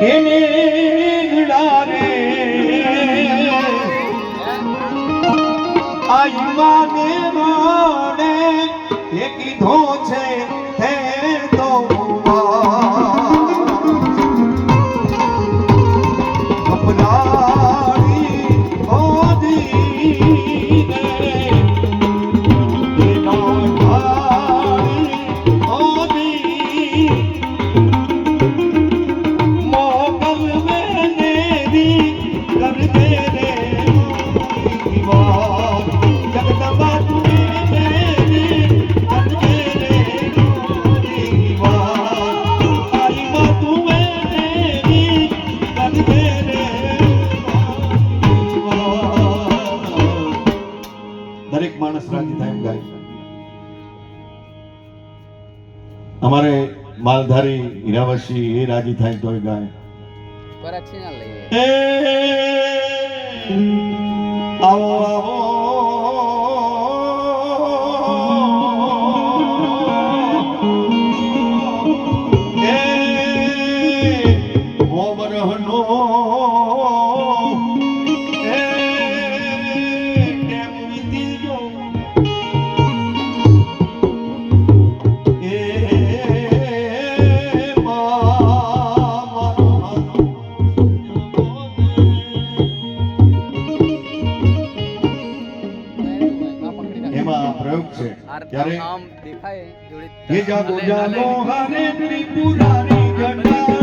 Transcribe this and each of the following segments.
એને દેવાને એ કીધો છે માણસ રાજી થાય ગાય. અમારે માલધારી હીરાવશી એ રાજી થાય તોય ગાય. આવો આવો. ત્યારે એ જાગો જાગો હરે ત્રિપુરારી જટાળાયો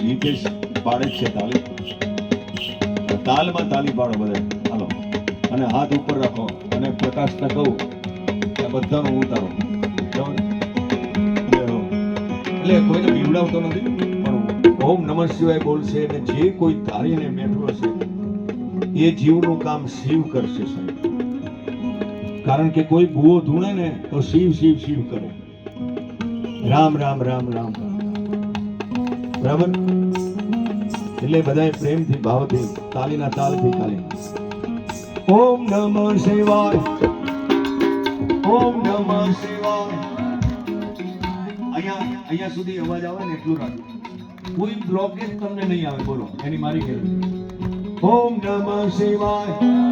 ગીતેશ પાડે નથી ઓમ નમઃ શિવાય બોલશે અને જે કોઈ ધારીને બેઠો છે એ જીવનું કામ શિવ કરશે, સાહેબ. કારણ કે કોઈ ભૂવો ધૂણે ને તો શિવ શિવ શિવ કરે રામ રામ રામ રામ બરાબર એટલે બધાએ પ્રેમથી ભાવથી તાલીના તાલથી તાલી ઓમ નમઃ શિવાય ઓમ નમઃ શિવાય અહીંયા અહીંયા સુધી અવાજ આવે ને એટલું રાખજો કોઈ બ્લોકેજ તમને નહીં આવે બોલો એની મારી ગેરંટી ઓમ નમઃ શિવાય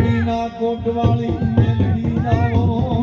મેલડીના કોટવાળી મેલડીના વો